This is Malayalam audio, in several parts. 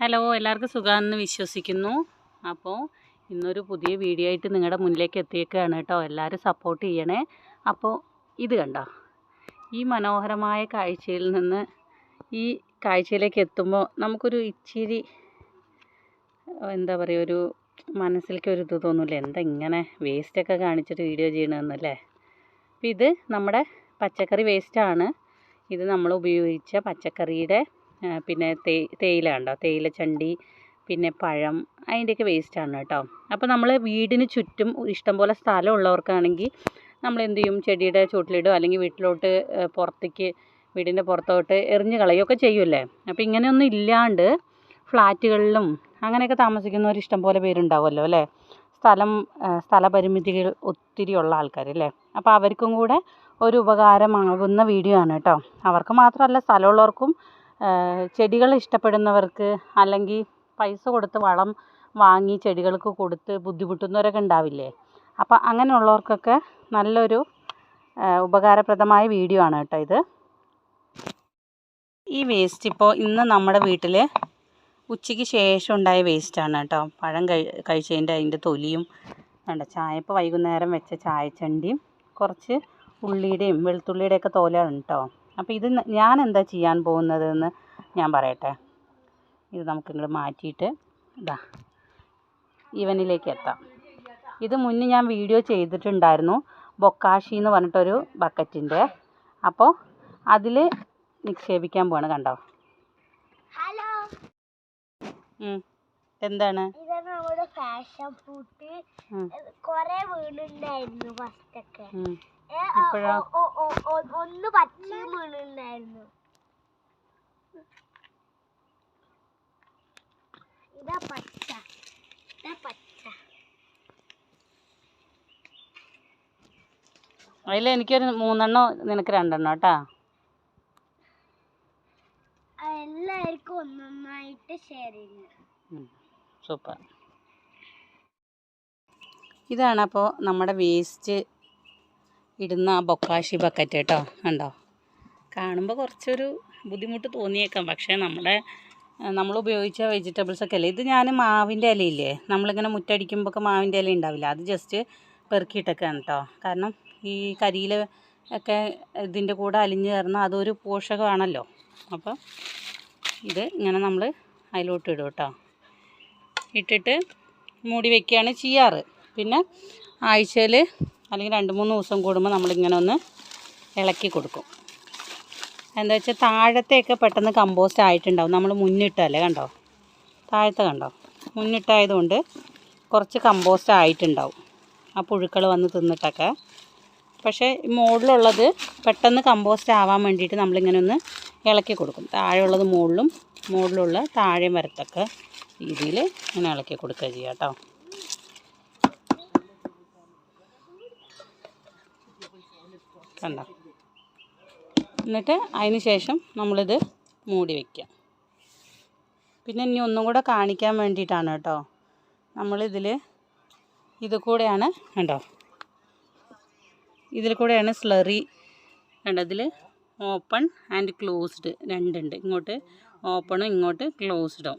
ഹലോ എല്ലാവർക്കും സുഖമാണെന്ന് വിശ്വസിക്കുന്നു. അപ്പോൾ ഇന്നൊരു പുതിയ വീഡിയോ ആയിട്ട് നിങ്ങളുടെ മുന്നിലേക്ക് എത്തിയേക്കാണ് കേട്ടോ. എല്ലാവരും സപ്പോർട്ട് ചെയ്യണേ. അപ്പോൾ ഇത് കണ്ടോ? ഈ മനോഹരമായ കാഴ്ചയിൽ നിന്ന് ഈ കാഴ്ചയിലേക്ക് എത്തുമ്പോൾ നമുക്കൊരു ഇച്ചിരി എന്താ പറയുക ഒരു മനസ്സിലേക്ക് ഒരു ഇത് തോന്നില്ല? എന്താ ഇങ്ങനെ വേസ്റ്റൊക്കെ കാണിച്ചിട്ട് വീഡിയോ ചെയ്യണമെന്നല്ലേ അപ്പോൾ ഇത് നമ്മുടെ പച്ചക്കറി വേസ്റ്റാണ് ഇത് നമ്മൾ ഉപയോഗിച്ച പച്ചക്കറിയുടെ പിന്നെ തേയില കണ്ടോ? തേയില ചണ്ടി പിന്നെ പഴം അതിന്റെയൊക്കെ വേസ്റ്റാണ് കേട്ടോ. അപ്പോൾ നമ്മൾ വീടിന് ചുറ്റും ഇഷ്ടംപോലെ സ്ഥലം ഉള്ളവർക്കാണെങ്കിൽ നമ്മൾ എന്ത് ചെയ്യും ചെടിയുടെ ചുവട്ടിലിടും അല്ലെങ്കിൽ വീട്ടിലോട്ട് പുറത്തേക്ക് വീടിന്റെ പുറത്തോട്ട് എറിഞ്ഞ് കളയുകയൊക്കെ ചെയ്യുമല്ലേ അപ്പോൾ ഇങ്ങനെയൊന്നും ഇല്ലാണ്ട് ഫ്ലാറ്റുകളിലും അങ്ങനെയൊക്കെ താമസിക്കുന്നവർ ഇഷ്ടംപോലെ പേരുണ്ടാവുമല്ലോ അല്ലേ? സ്ഥലം സ്ഥലപരിമിതികൾ ഒത്തിരി ഉള്ള ആൾക്കാർ അല്ലേ അപ്പോൾ അവർക്കും കൂടെ ഒരു ഉപകാരമാകുന്ന വീഡിയോ ആണ് കേട്ടോ. അവർക്ക് മാത്രമല്ല സ്ഥലമുള്ളവർക്കും ചെടികൾ ഇഷ്ടപ്പെടുന്നവർക്ക് അല്ലെങ്കിൽ പൈസ കൊടുത്ത് വളം വാങ്ങി ചെടികൾക്ക് കൊടുത്ത് ബുദ്ധിമുട്ടുന്നവരൊക്കെ ഉണ്ടാവില്ലേ? അപ്പോൾ അങ്ങനെയുള്ളവർക്കൊക്കെ നല്ലൊരു ഉപകാരപ്രദമായ വീഡിയോ ആണ് കേട്ടോ ഇത്. ഈ വേസ്റ്റ് ഇപ്പോൾ ഇന്ന് നമ്മുടെ വീട്ടിൽ ഉച്ചയ്ക്ക് ശേഷം ഉണ്ടായ വേസ്റ്റാണ് കേട്ടോ. പഴം കഴി കഴിച്ചതിന്റെ അതിന്റെ തൊലിയും വേണ്ട ചായ ഇപ്പോൾ വൈകുന്നേരം വെച്ച ചായച്ചണ്ടിയും കുറച്ച് ഉള്ളിയുടെയും വെളുത്തുള്ളിയുടെയൊക്കെ തോലാണ് കേട്ടോ. അപ്പോൾ ഇത് ഞാൻ എന്താ ചെയ്യാൻ പോകുന്നതെന്ന് ഞാൻ പറയട്ടെ. ഇത് നമുക്ക് ഇങ്ങോട്ട് മാറ്റിയിട്ട് ഇതാ ഇവനിലേക്ക് എത്താം. ഇത് മുന്നേ ഞാൻ വീഡിയോ ചെയ്തിട്ടുണ്ടായിരുന്നു ബൊക്കാഷി എന്ന് പറഞ്ഞിട്ടൊരു ബക്കറ്റിന്റെ അപ്പോൾ അതിൽ നിക്ഷേപിക്കാൻ പോവാണ് കണ്ടോ. എന്താണ് ഫാഷൻ ഫുഡ് കുറെ വീടുണ്ടായിരുന്നു വീണുണ്ടായിരുന്നു ഫസ്റ്റൊക്കെ ഒന്ന് പച്ചയും വീണുണ്ടായിരുന്നു. ഇതാ പച്ച. ഇതാ പച്ച. അതിൽ എനിക്കൊരു മൂന്നെണ്ണോ നിനക്ക് രണ്ടെണ്ണോ കേട്ടോ. എല്ലാവർക്കും ഒന്നൊന്നായിട്ട് ഷെയർ ചെയ്യുന്നു. സൂപ്പർ ഇതാണ് അപ്പോൾ നമ്മുടെ വേസ്റ്റ് ഇടുന്ന ആ ബൊക്കാശി ബക്കറ്റ് കേട്ടോ ഉണ്ടോ കാണുമ്പോൾ കുറച്ചൊരു ബുദ്ധിമുട്ട് തോന്നിയേക്കാം. പക്ഷേ നമ്മുടെ നമ്മൾ ഉപയോഗിച്ച വെജിറ്റബിൾസ് ഒക്കെ അല്ലേ? ഇത് ഞാൻ മാവിന്റെ ഇലയില്ലേ? നമ്മളിങ്ങനെ മുറ്റടിക്കുമ്പോൾ ഒക്കെ മാവിന്റെ ഇല ഉണ്ടാവില്ല? അത് ജസ്റ്റ് പെറുക്കിയിട്ടൊക്കെയാണ് കേട്ടോ കാരണം ഈ കരിയിൽ ഒക്കെ ഇതിന്റെ കൂടെ അലിഞ്ഞ് ചേർന്ന് അതൊരു പോഷകമാണല്ലോ. അപ്പോൾ ഇത് ഇങ്ങനെ നമ്മൾ അതിലോട്ട് ഇടും കേട്ടോ. ഇട്ടിട്ട് മൂടി വയ്ക്കുകയാണ് ചെയ്യാറ്. പിന്നെ ആഴ്ചയിൽ അല്ലെങ്കിൽ രണ്ട് മൂന്ന് ദിവസം കൂടുമ്പോൾ നമ്മളിങ്ങനെ ഒന്ന് ഇളക്കി കൊടുക്കും. എന്താ വെച്ചാൽ താഴത്തെയൊക്കെ പെട്ടെന്ന് കമ്പോസ്റ്റ് ആയിട്ടുണ്ടാവും. നമ്മൾ മുന്നിട്ടല്ലേ കണ്ടോ? താഴത്തെ കണ്ടോ? മുന്നിട്ടായതുകൊണ്ട് കുറച്ച് കമ്പോസ്റ്റ് ആയിട്ടുണ്ടാവും. ആ പുഴുക്കൾ വന്ന് തിന്നിട്ടൊക്കെ. പക്ഷേ മുകളിലുള്ളത് പെട്ടെന്ന് കമ്പോസ്റ്റ് ആവാൻ വേണ്ടിയിട്ട് നമ്മളിങ്ങനെ ഒന്ന് ഇളക്കി കൊടുക്കും. താഴെയുള്ളത് മുകളിലും മുകളിലുള്ള താഴെ വരത്തക്ക രീതിയിൽ ഇങ്ങനെ ഇളക്കി കൊടുക്കുക ചെയ്യാം കേട്ടോ. കണ്ടോ? എന്നിട്ട് അതിന് ശേഷം നമ്മളിത് മൂടി വയ്ക്കുക പിന്നെ ഇനി ഒന്നും കൂടെ കാണിക്കാൻ വേണ്ടിയിട്ടാണ് കേട്ടോ. നമ്മളിതിൽ ഇത് കൂടെയാണ് കണ്ടോ? ഇതിൽ കൂടെയാണ് സ്ലറി കണ്ടോ? ഇതിൽ ഓപ്പൺ ആൻഡ് ക്ലോസ്ഡ് രണ്ടുണ്ട്. ഇങ്ങോട്ട് ഓപ്പണും ഇങ്ങോട്ട് ക്ലോസ്ഡും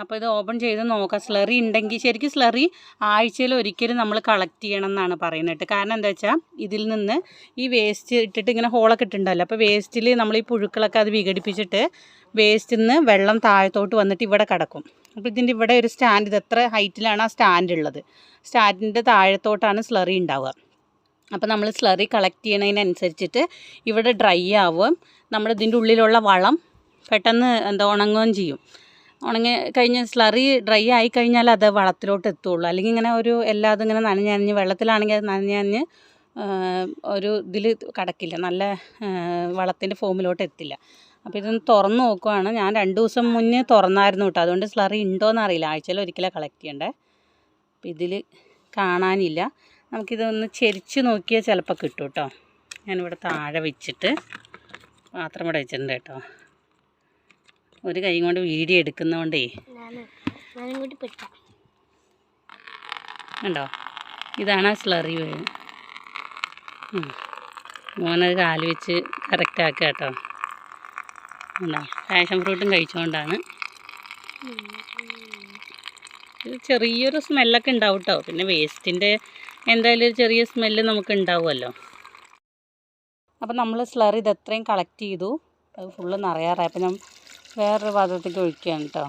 അപ്പോൾ ഇത് ഓപ്പൺ ചെയ്ത് നോക്കാം. സ്ലറി ഉണ്ടെങ്കിൽ ശരിക്കും സ്ലറി ആഴ്ചയിൽ ഒരിക്കലും നമ്മൾ കളക്ട് ചെയ്യണം എന്നാണ് പറയുന്നത് കാരണം എന്താ വെച്ചാൽ ഇതിൽ നിന്ന് ഈ വേസ്റ്റ് ഇട്ടിട്ട് ഇങ്ങനെ ഹോളൊക്കെ ഇട്ടുണ്ടല്ലോ അപ്പോൾ വേസ്റ്റിൽ നമ്മൾ ഈ പുഴുക്കളൊക്കെ അത് വിഘടിപ്പിച്ചിട്ട് വേസ്റ്റിൽ നിന്ന് വെള്ളം താഴത്തോട്ട് വന്നിട്ട് ഇവിടെ കിടക്കും. അപ്പോൾ ഇതിന്റെ ഇവിടെ ഒരു സ്റ്റാൻഡ് ഇത് എത്ര ഹൈറ്റിലാണ് ആ സ്റ്റാൻഡ് ഉള്ളത്. സ്റ്റാൻഡിന്റെ താഴത്തോട്ടാണ് സ്ലറി ഉണ്ടാവുക. അപ്പോൾ നമ്മൾ സ്ലറി കളക്ട് ചെയ്യണതിനനുസരിച്ചിട്ട് ഇവിടെ ഡ്രൈ ആവും നമ്മൾ ഇതിന്റെ ഉള്ളിലുള്ള വളം പെട്ടെന്ന് എന്താ ഉണങ്ങുകയും ചെയ്യും. ഉണങ്ങി കഴിഞ്ഞ് സ്ലറി ഡ്രൈ ആയി കഴിഞ്ഞാൽ അത് വളത്തിലോട്ട് എത്തുള്ളൂ. അല്ലെങ്കിൽ ഇങ്ങനെ ഒരു എല്ലാതും ഇങ്ങനെ നനഞ്ഞ് നനഞ്ഞ് വെള്ളത്തിലാണെങ്കിൽ അത് നനഞ്ഞ് നനഞ്ഞ് ഒരു ഇതിൽ കടക്കില്ല. നല്ല വളത്തിന്റെ ഫോമിലോട്ട് എത്തില്ല. അപ്പോൾ ഇതൊന്ന് തുറന്ന് നോക്കുവാണ്. ഞാൻ രണ്ട് ദിവസം മുന്നേ തുറന്നായിരുന്നു കേട്ടോ. അതുകൊണ്ട് സ്ലറി ഉണ്ടോയെന്ന് അറിയില്ല. ആഴ്ചയിൽ ഒരിക്കലും കളക്ട് ചെയ്യണ്ടേ. അപ്പോൾ ഇതിൽ കാണാനില്ല. നമുക്കിതൊന്ന് ചെരിച്ച് നോക്കിയാൽ ചിലപ്പോൾ കിട്ടും കേട്ടോ. ഞാനിവിടെ താഴെ വെച്ചിട്ട് പാത്രം ഇവിടെ വെച്ചിട്ടുണ്ട് കേട്ടോ. ഒരു കൈ കൊണ്ട് വീഡിയോ എടുക്കുന്നതുകൊണ്ടേ കണ്ടോ? ഇതാണ് ആ സ്ലറി വീട് മോനത് കാൽ വെച്ച് കറക്റ്റ് ആക്കുക കേട്ടോ. ഉണ്ടോ പാഷൻ ഫ്രൂട്ടും കഴിച്ചുകൊണ്ടാണ് ചെറിയൊരു സ്മെല്ലൊക്കെ ഉണ്ടാവും കേട്ടോ പിന്നെ വേസ്റ്റിന്റെ എന്തായാലും ഒരു ചെറിയ സ്മെല്ല് നമുക്ക് ഉണ്ടാവുമല്ലോ. അപ്പം നമ്മൾ സ്ലറി ഇത് എത്രയും കളക്ട് ചെയ്തു. അത് ഫുള്ള് നിറയാറായി. അപ്പം ഞാൻ വേറൊരു പാത്രത്തേക്ക് ഒഴിക്കുകയാണ് കേട്ടോ.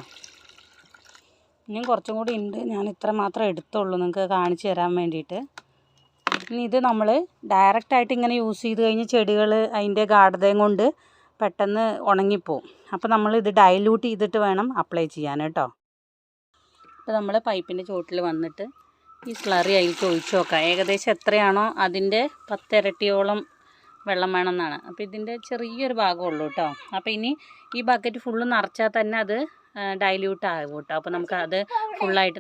ഇനിയും കുറച്ചും കൂടി ഉണ്ട്. ഞാൻ ഇത്ര മാത്രം എടുത്തുള്ളൂ. നിങ്ങൾക്ക് കാണിച്ചു തരാൻ വേണ്ടിയിട്ട്. ഇനി ഇത് നമ്മൾ ഡയറക്റ്റായിട്ട് ഇങ്ങനെ യൂസ് ചെയ്ത് കഴിഞ്ഞ് ചെടികൾ അതിന്റെ ഗാഠതയും കൊണ്ട് പെട്ടെന്ന് ഉണങ്ങിപ്പോവും. അപ്പോൾ നമ്മൾ ഇത് ഡൈല്യൂട്ട് ചെയ്തിട്ട് വേണം അപ്ലൈ ചെയ്യാൻ കേട്ടോ. അപ്പോൾ നമ്മൾ പൈപ്പിന്റെ ചോട്ടിൽ വന്നിട്ട് ഈ സ്ലറി അതിലേക്ക് ഒഴിച്ച് നോക്കാം. ഏകദേശം എത്രയാണോ അതിന്റെ പത്തിരട്ടിയോളം വെള്ളം വേണമെന്നാണ്. അപ്പോൾ ഇതിന്റെ ചെറിയൊരു ഭാഗമുള്ളൂ കേട്ടോ അപ്പോൾ ഇനി ഈ ബക്കറ്റ് ഫുള്ള് നിറച്ചാൽ തന്നെ അത് ഡൈല്യൂട്ട് ആകും കേട്ടോ അപ്പോൾ നമുക്ക് അത് ഫുള്ളായിട്ട്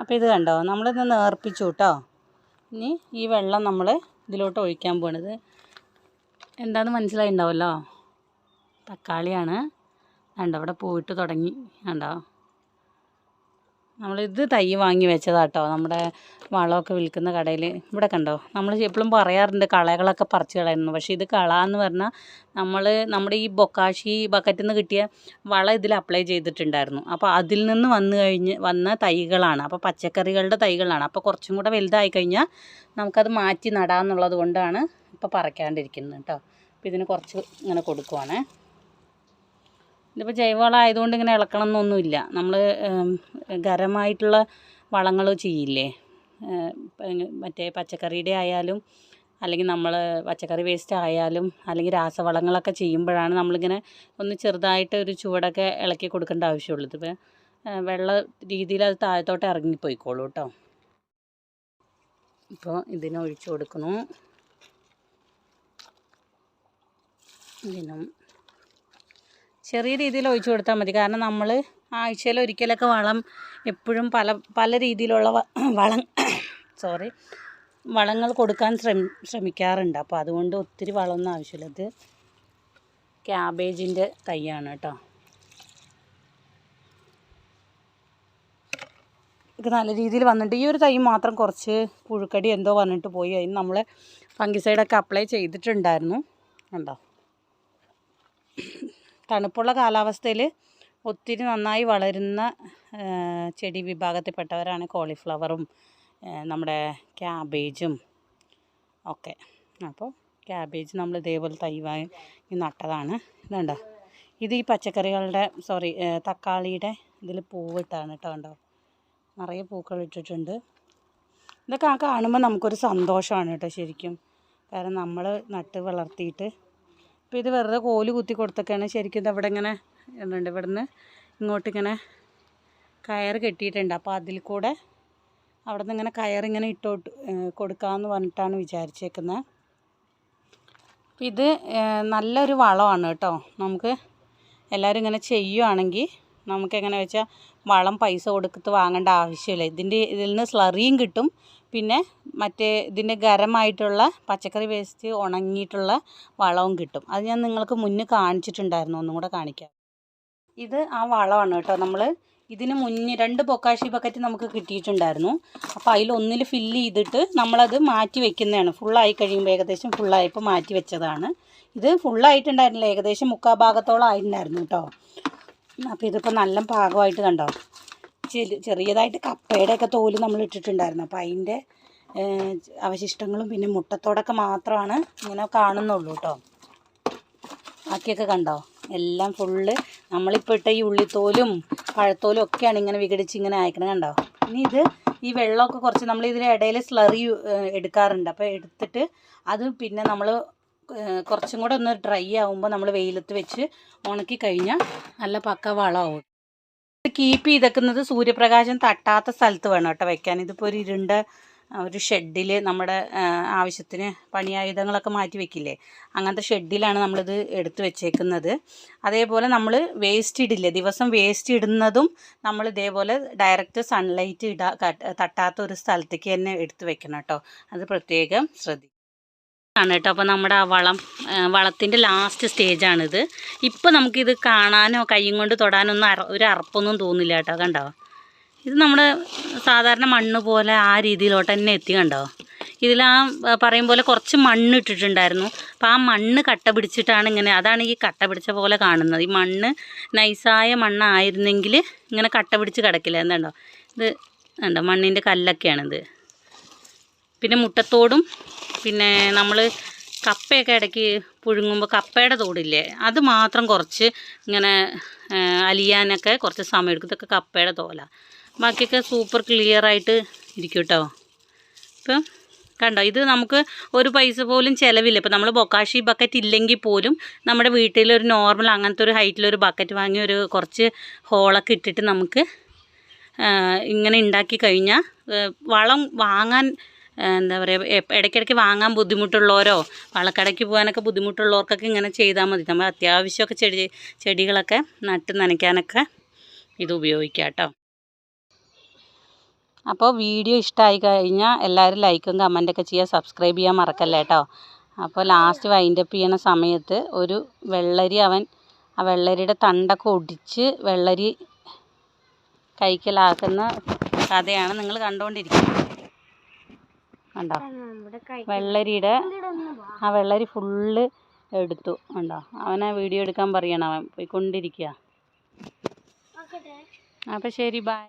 അപ്പോൾ ഇത് കണ്ടോ? നമ്മളിത് നേർപ്പിച്ചു കേട്ടോ ഇനി ഈ വെള്ളം നമ്മൾ ഇതിലോട്ട് ഒഴിക്കാൻ പോണത്. എന്താണെന്ന് മനസ്സിലായിണ്ടാവുമല്ലോ തക്കാളിയാണ്. കണ്ടോ അവിടെ പോയിട്ട് തുടങ്ങി. കണ്ടോ? നമ്മളിത് തൈ വാങ്ങി വെച്ചതാട്ടോ. നമ്മുടെ വളമൊക്കെ വിൽക്കുന്ന കടയിൽ ഇവിടെ കണ്ടോ? നമ്മൾ എപ്പോഴും പറയാറുണ്ട് കളകളൊക്കെ പറിച്ച് കളയുന്നു പക്ഷേ ഇത് കള എന്ന് പറഞ്ഞാൽ നമ്മൾ നമ്മുടെ ഈ ബൊക്കാഷി ബക്കറ്റിൽ നിന്ന് കിട്ടിയ വളം ഇതിൽ അപ്ലൈ ചെയ്തിട്ടുണ്ടായിരുന്നു. അപ്പോൾ അതിൽ നിന്ന് വന്നു കഴിഞ്ഞ് വന്ന തൈകളാണ്. അപ്പോൾ പച്ചക്കറികളുടെ തൈകളാണ്. അപ്പോൾ കുറച്ചും കൂടെ വലുതായി കഴിഞ്ഞാൽ നമുക്കത് മാറ്റി നടാമെന്നുള്ളത് കൊണ്ടാണ് ഇപ്പോൾ പറിക്കാണ്ടിരിക്കുന്നത് കേട്ടോ അപ്പോൾ ഇതിന് കുറച്ച് ഇങ്ങനെ കൊടുക്കുവാണേ. ഇതിപ്പോൾ ജൈവവളം ആയതുകൊണ്ട് ഇങ്ങനെ ഇളക്കണം എന്നൊന്നുമില്ല നമ്മൾ ഖരമായിട്ടുള്ള വളങ്ങൾ ചെയ്യില്ലേ? മറ്റേ പച്ചക്കറിയുടെ ആയാലും അല്ലെങ്കിൽ നമ്മൾ പച്ചക്കറി വേസ്റ്റ് ആയാലും അല്ലെങ്കിൽ രാസവളങ്ങളൊക്കെ ചെയ്യുമ്പോഴാണ് നമ്മളിങ്ങനെ ഒന്ന് ചെറുതായിട്ട് ഒരു ചുവടൊക്കെ ഇളക്കി കൊടുക്കേണ്ട ആവശ്യമുള്ളൂ. ഇതിപ്പോൾ വെള്ള രീതിയിൽ അത് താഴത്തോട്ട് ഇറങ്ങിപ്പോയിക്കോളൂ കേട്ടോ. ഇപ്പോൾ ഇതിന് കൊടുക്കുന്നു. ഇതിനും ചെറിയ രീതിയിൽ ഒഴിച്ചു കൊടുത്താൽ മതി. കാരണം നമ്മൾ ആഴ്ചയിൽ ഒരിക്കലൊക്കെ വളം എപ്പോഴും പല പല രീതിയിലുള്ള വളം സോറി വളങ്ങൾ കൊടുക്കാൻ ശ്രമി ശ്രമിക്കാറുണ്ട്. അപ്പോൾ അതുകൊണ്ട് ഒത്തിരി വളമൊന്നും ആവശ്യമില്ല. ഇത് ക്യാബേജിന്റെ തൈയാണ് കേട്ടോ. ഇത് നല്ല രീതിയിൽ വന്നിട്ട് ഈ ഒരു തൈ മാത്രം കുറച്ച് പുഴുക്കടി എന്തോ വന്നിട്ട് പോയി. അതിന് നമ്മൾ ഫംഗിസൈഡൊക്കെ അപ്ലൈ ചെയ്തിട്ടുണ്ടായിരുന്നു. കണ്ടോ? തണുപ്പുള്ള കാലാവസ്ഥയിൽ ഒത്തിരി നന്നായി വളരുന്ന ചെടി വിഭാഗത്തിൽപ്പെട്ടവരാണ് കോളിഫ്ലവറും നമ്മുടെ ക്യാബേജും ഒക്കെ. അപ്പോൾ ക്യാബേജ് നമ്മൾ ഇതേപോലെ തൈ വാങ്ങി നട്ടതാണ്. ഇതുണ്ടോ? ഇത് ഈ പച്ചക്കറികളുടെ സോറി തക്കാളിയുടെ ഇതിൽ പൂവിട്ടാണ് കേട്ടോ ഉണ്ടോ നിറയെ പൂക്കൾ ഇട്ടിട്ടുണ്ട്. ഇതൊക്കെ കാണുമ്പോൾ നമുക്കൊരു സന്തോഷമാണ് കേട്ടോ ശരിക്കും. കാരണം നമ്മൾ നട്ട് വളർത്തിയിട്ട് അപ്പോൾ ഇത് വെറുതെ കോൽ കുത്തി കൊടുത്തൊക്കെയാണ് ശരിക്കും ഇത് അവിടെ ഇങ്ങനെ ഉണ്ട് ഇവിടുന്ന് ഇങ്ങോട്ട് ഇങ്ങനെ കയർ കെട്ടിയിട്ടുണ്ട്. അപ്പോൾ അതിൽ കൂടെ അവിടെ നിന്ന് ഇങ്ങനെ കയറിങ്ങനെ ഇട്ടോട്ട് കൊടുക്കാമെന്ന് പറഞ്ഞിട്ടാണ് വിചാരിച്ചേക്കുന്നത് അപ്പോൾ ഇത് നല്ലൊരു വളമാണ് കേട്ടോ. നമുക്ക് എല്ലാവരും ഇങ്ങനെ ചെയ്യുവാണെങ്കിൽ നമുക്ക് എങ്ങനെ വെച്ചാൽ വളം പൈസ കൊടുത്ത് വാങ്ങേണ്ട ആവശ്യമില്ല. ഇതിന്റെ ഇതിൽ നിന്ന് സ്ലറിയും കിട്ടും. പിന്നെ മറ്റേ ഇതിന്റെ ഗരമായിട്ടുള്ള പച്ചക്കറി വേസ്റ്റ് ഉണങ്ങിയിട്ടുള്ള വളവും കിട്ടും. അത് ഞാൻ നിങ്ങൾക്ക് മുന്നേ കാണിച്ചിട്ടുണ്ടായിരുന്നു. ഒന്നും കൂടെ കാണിക്കാം. ഇത് ആ വളമാണ് കേട്ടോ. നമ്മൾ ഇതിന് മുന്നേ രണ്ട് പൊക്കാശി ബക്കറ്റ് നമുക്ക് കിട്ടിയിട്ടുണ്ടായിരുന്നു. അപ്പോൾ അതിൽ ഒന്നിൽ ഫില്ല് ചെയ്തിട്ട് നമ്മളത് മാറ്റി വെക്കുന്നതാണ്. ഫുള്ളായി കഴിയുമ്പോൾ ഏകദേശം ഫുള്ളായപ്പോൾ മാറ്റി വെച്ചതാണ്. ഇത് ഫുള്ളായിട്ടുണ്ടായിരുന്നില്ല ഏകദേശം മുക്കാൽ ഭാഗത്തോളം ആയിട്ടുണ്ടായിരുന്നു കേട്ടോ. അപ്പോൾ ഇതിപ്പോൾ നല്ല പാകമായിട്ട് കണ്ടോ? ചെറിയതായിട്ട് കപ്പയുടെയൊക്കെ തോൽ നമ്മൾ ഇട്ടിട്ടുണ്ടായിരുന്നു അപ്പോൾ അതിന്റെ അവശിഷ്ടങ്ങളും പിന്നെ മുട്ടത്തോടൊക്കെ മാത്രമാണ് ഇങ്ങനെ കാണുന്നുള്ളൂ കേട്ടോ ബാക്കിയൊക്കെ കണ്ടോ? എല്ലാം ഫുള്ള് നമ്മളിപ്പോൾ ഇട്ട ഈ ഉള്ളിത്തോലും പഴത്തോലും ഒക്കെയാണ് ഇങ്ങനെ വിഘടിച്ച് ഇങ്ങനെ അയക്കണത് കണ്ടോ? ഇനി ഇത് ഈ വെള്ളമൊക്കെ കുറച്ച് നമ്മൾ ഇതിന്റെ ഇടയിൽ സ്ലറി എടുക്കാറുണ്ട്. അപ്പോൾ എടുത്തിട്ട് അത് പിന്നെ നമ്മൾ കുറച്ചും കൂടെ ഒന്ന് ഡ്രൈ ആകുമ്പോൾ നമ്മൾ വെയിലത്ത് വെച്ച് ഉണക്കി കഴിഞ്ഞാൽ നല്ല പക്ക വളമാവും കീപ്പ് ചെയ്തേക്കുന്നത് സൂര്യപ്രകാശം തട്ടാത്ത സ്ഥലത്ത് വേണം കേട്ടോ വെക്കാൻ. ഇതിപ്പോൾ ഒരു ഇരുണ്ട ഒരു ഷെഡിൽ നമ്മുടെ ആവശ്യത്തിന് പണിയായുധങ്ങളൊക്കെ മാറ്റി വെക്കില്ലേ? അങ്ങനത്തെ ഷെഡിലാണ് നമ്മളിത് എടുത്ത് വെച്ചേക്കുന്നത്. അതേപോലെ നമ്മൾ വേസ്റ്റ് ഇടില്ലേ? ദിവസം വേസ്റ്റ് ഇടുന്നതും നമ്മൾ ഇതേപോലെ ഡയറക്റ്റ് സൺലൈറ്റ് ഇടാ തട്ടാത്ത ഒരു സ്ഥലത്തേക്ക് തന്നെ എടുത്ത് വെക്കണം കേട്ടോ. അത് പ്രത്യേകം ശ്രദ്ധിക്കുക ആണ് കേട്ടോ. അപ്പോൾ നമ്മുടെ ആ വളം വളത്തിന്റെ ലാസ്റ്റ് സ്റ്റേജാണിത് ഇപ്പോൾ നമുക്കിത് കാണാനോ കൈയും കൊണ്ട് തൊടാനോ ഒന്നും ഒരു അറപ്പൊന്നും തോന്നില്ല കേട്ടോ. കണ്ടോ? ഇത് നമ്മുടെ സാധാരണ മണ്ണ് പോലെ ആ രീതിയിലോട്ട് തന്നെ എത്തി കണ്ടോ? ഇതിൽ ആ പറയും പോലെ കുറച്ച് മണ്ണ് ഇട്ടിട്ടുണ്ടായിരുന്നു. അപ്പോൾ ആ മണ്ണ് കട്ട പിടിച്ചിട്ടാണ് ഇങ്ങനെ അതാണ് ഈ കട്ട പിടിച്ച പോലെ കാണുന്നത്. ഈ മണ്ണ് നൈസായ മണ്ണായിരുന്നെങ്കിൽ ഇങ്ങനെ കട്ട പിടിച്ച് കിടക്കില്ല എന്താണ്ടോ ഇത് കണ്ടോ? മണ്ണിന്റെ കല്ലൊക്കെയാണിത്. പിന്നെ മുട്ടത്തോടും പിന്നെ നമ്മൾ കപ്പയൊക്കെ ഇടയ്ക്ക് പുഴുങ്ങുമ്പോൾ കപ്പയുടെ തോടില്ലേ അത് മാത്രം കുറച്ച് ഇങ്ങനെ അലിയാനൊക്കെ കുറച്ച് സമയം എടുക്കും. ഇതൊക്കെ കപ്പയുടെ തോലാണ് ബാക്കിയൊക്കെ സൂപ്പർ ക്ലിയർ ആയിട്ട് ഇരിക്കും കേട്ടോ ഇപ്പം കണ്ടോ ഇത് നമുക്ക് ഒരു പൈസ പോലും ചിലവില്ല. ഇപ്പം നമ്മൾ ബൊക്കാഷി ബക്കറ്റ് ഇല്ലെങ്കിൽ പോലും നമ്മുടെ വീട്ടിലൊരു നോർമൽ അങ്ങനത്തെ ഒരു ഹൈറ്റിലൊരു ബക്കറ്റ് വാങ്ങി ഒരു കുറച്ച് ഹോളൊക്കെ ഇട്ടിട്ട് നമുക്ക് ഇങ്ങനെ ഉണ്ടാക്കി കഴിഞ്ഞാൽ വളം വാങ്ങാൻ എന്താ പറയുക ഇടയ്ക്കിടയ്ക്ക് വാങ്ങാൻ ബുദ്ധിമുട്ടുള്ളവരോ വളക്കടയ്ക്ക് പോകാനൊക്കെ ബുദ്ധിമുട്ടുള്ളവർക്കൊക്കെ ഇങ്ങനെ ചെയ്താൽ മതി. നമ്മൾ അത്യാവശ്യമൊക്കെ ചെടി ചെടികളൊക്കെ നട്ട് നനയ്ക്കാനൊക്കെ ഇത് ഉപയോഗിക്കാം കേട്ടോ. അപ്പോൾ വീഡിയോ ഇഷ്ടമായി കഴിഞ്ഞാൽ എല്ലാവരും ലൈക്കും കമന്റൊക്കെ ചെയ്യുക സബ്സ്ക്രൈബ് ചെയ്യാൻ മറക്കല്ലേ കേട്ടോ. അപ്പോൾ ലാസ്റ്റ് വൈൻഡപ്പ് ചെയ്യണ സമയത്ത് ഒരു വെള്ളരി അവൻ ആ വെള്ളരിയുടെ തണ്ടൊക്കെ ഒടിച്ച് വെള്ളരി കൈക്കലാക്കുന്ന കഥയാണ് നിങ്ങൾ കണ്ടുകൊണ്ടിരിക്കുന്നത്. കണ്ടോ? വെള്ളരിയുടെ ആ വെള്ളരി ഫുള്ള് എടുത്തു. കണ്ടോ? അവനെ വീഡിയോ എടുക്കാൻ പറയണം. അവൻ പോയിക്കൊണ്ടിരിക്കുക അപ്പോൾ ശരി ബൈ.